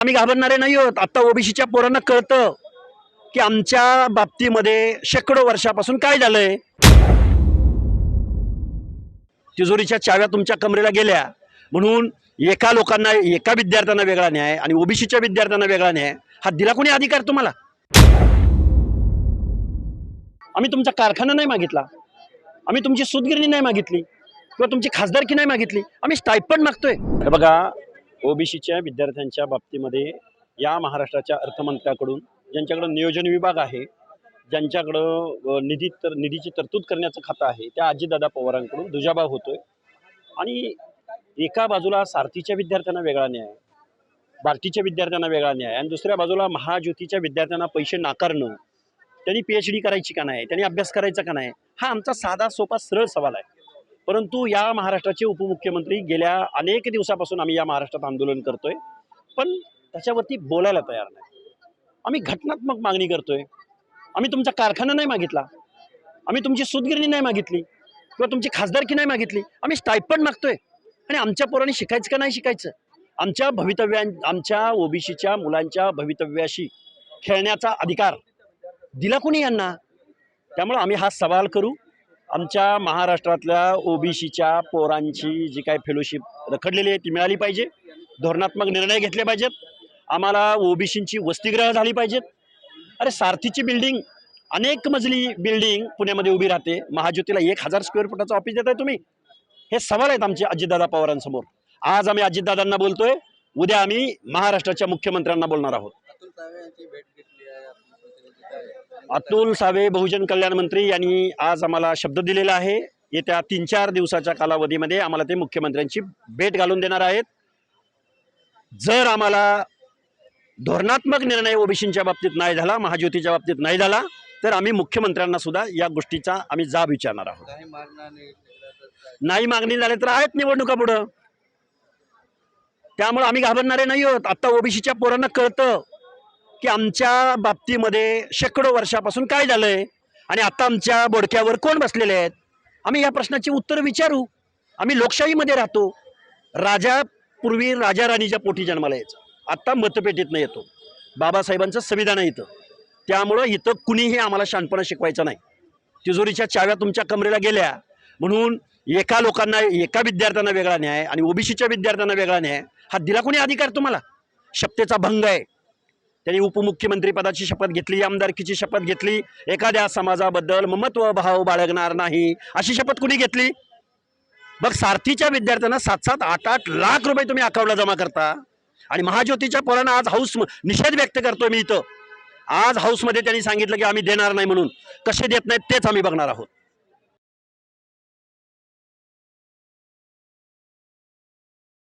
आम्ही घाबरणारे नाही आहोत. आता ओबीसीच्या पोरांना कळतं की आमच्या बाबतीमध्ये शेकडो वर्षापासून काय झालंय. तिजोरीच्या चाव्या तुमच्या कमरेला गेल्या. म्हणून एका लोकांना एका विद्यार्थ्यांना वेगळा न्याय आणि ओबीसीच्या विद्यार्थ्यांना वेगळा न्याय हा दिला कोणी अधिकार तुम्हाला? आम्ही तुमचा कारखाना नाही मागितला. आम्ही तुमची सुतगिरणी नाही मागितली किंवा तुमची खासदारकी नाही मागितली. आम्ही स्टायपण मागतोय. बघा ओबीसीच्या विद्यार्थ्यांच्या बाबतीमध्ये या महाराष्ट्राच्या अर्थमंत्र्याकडून ज्यांच्याकडं नियोजन विभाग आहे ज्यांच्याकडं निधी तर निधीची तरतूद करण्याचं खातं आहे त्या अजितदादा पवारांकडून दुजाभाव होतोय. आणि एका बाजूला सारथीच्या विद्यार्थ्यांना वेगळा न्याय बार्टीच्या विद्यार्थ्यांना वेगळा न्याय आणि दुसऱ्या बाजूला महाज्योतीच्या विद्यार्थ्यांना पैसे नाकारणं त्यांनी पी एच डी करायची का नाही? त्यांनी अभ्यास करायचा का नाही? हा आमचा साधा सोपा सरळ सवाल आहे. परंतु या महाराष्ट्राचे उपमुख्यमंत्री गेल्या अनेक दिवसापासून आम्ही या महाराष्ट्रात आंदोलन करतोय पण त्याच्यावरती बोलायला तयार नाही. आम्ही घटनात्मक मागणी करतोय. आम्ही तुमचा कारखाना नाही मागितला. आम्ही तुमची सुतगिरणी नाही मागितली किंवा तुमची खासदारकी नाही मागितली. आम्ही स्टायपंड मागतोय. आणि आमच्या पोरांनी शिकायचं का नाही शिकायचं? आमच्या भवितव्या आमच्या ओबीसीच्या मुलांच्या भवितव्याशी खेळण्याचा अधिकार दिला कोणी यांना? त्यामुळं आम्ही हा सवाल करू. आमच्या महाराष्ट्रातल्या ओबीसीच्या पोरांची जी काय फेलोशिप रखडलेली आहे ती मिळाली पाहिजे. धोरणात्मक निर्णय घेतले पाहिजेत. आम्हाला ओबीसींची वसतिगृह झाली पाहिजेत. अरे सारथीची बिल्डिंग अनेक मजली बिल्डिंग पुण्यामध्ये उभी राहते. महाज्योतीला एक हजार स्क्वेअर फुटाचं ऑफिस देताय तुम्ही. हे सवाल आहेत आमचे अजितदादा पवारांसमोर. आज आम्ही अजितदादांना बोलतोय. उद्या आम्ही महाराष्ट्राच्या मुख्यमंत्र्यांना बोलणार आहोत. अतुल सावे बहुजन कल्याण मंत्री यांनी आज आम्हाला शब्द दिलेला आहे. येत्या तीन चार दिवसाच्या कालावधीमध्ये आम्हाला ते मुख्यमंत्र्यांची भेट घालून देणार आहेत. जर आम्हाला धोरणात्मक निर्णय ओबीसींच्या बाबतीत नाही झाला महाज्योतीच्या बाबतीत नाही झाला तर आम्ही मुख्यमंत्र्यांना सुद्धा या गोष्टीचा आम्ही जाब विचारणार आहोत? नाही मागणी झाली तर आहेत निवडणुका पुढं त्यामुळे आम्ही घाबरणारे नाही आहोत. आता ओबीसीच्या पोरांना कळतं. की आमच्या बाबतीमध्ये शेकडो वर्षापासून काय झालं आहे आणि आता आमच्या बोडक्यावर कोण बसलेले आहेत? आम्ही या प्रश्नाची उत्तर विचारू. आम्ही लोकशाहीमध्ये राहतो. राजा पूर्वी राजा राणीच्या पोटी जन्माला यायचं. आत्ता मतपेटीतनं येतो. बाबासाहेबांचं संविधान आहे इथं. त्यामुळं इथं कुणीही आम्हाला शानपणा शिकवायचं नाही. तिजोरीच्या चाव्या तुमच्या कमरेला गेल्या. म्हणून एका लोकांना एका विद्यार्थ्यांना वेगळा न्याय आणि ओबीसीच्या विद्यार्थ्यांना वेगळा न्याय हा दिला कोणी अधिकार तुम्हाला? शपथेचा भंग आहे. त्यांनी उपमुख्यमंत्रीपदाची शपथ घेतली आमदारकीची शपथ घेतली. एखाद्या समाजाबद्दल ममत्व भाव बाळगणार नाही अशी शपथ कुणी घेतली? बघ सारथीच्या विद्यार्थ्यांना सात सात आठ आठ लाख रुपये तुम्ही अकाउंटला जमा करता. आणि महाज्योतीच्या पोरांना आज हाऊस निषेध व्यक्त करतोय मी इथं. आज हाऊसमध्ये त्यांनी सांगितलं की आम्ही देणार नाही म्हणून. कसे देत नाहीत तेच आम्ही बघणार आहोत.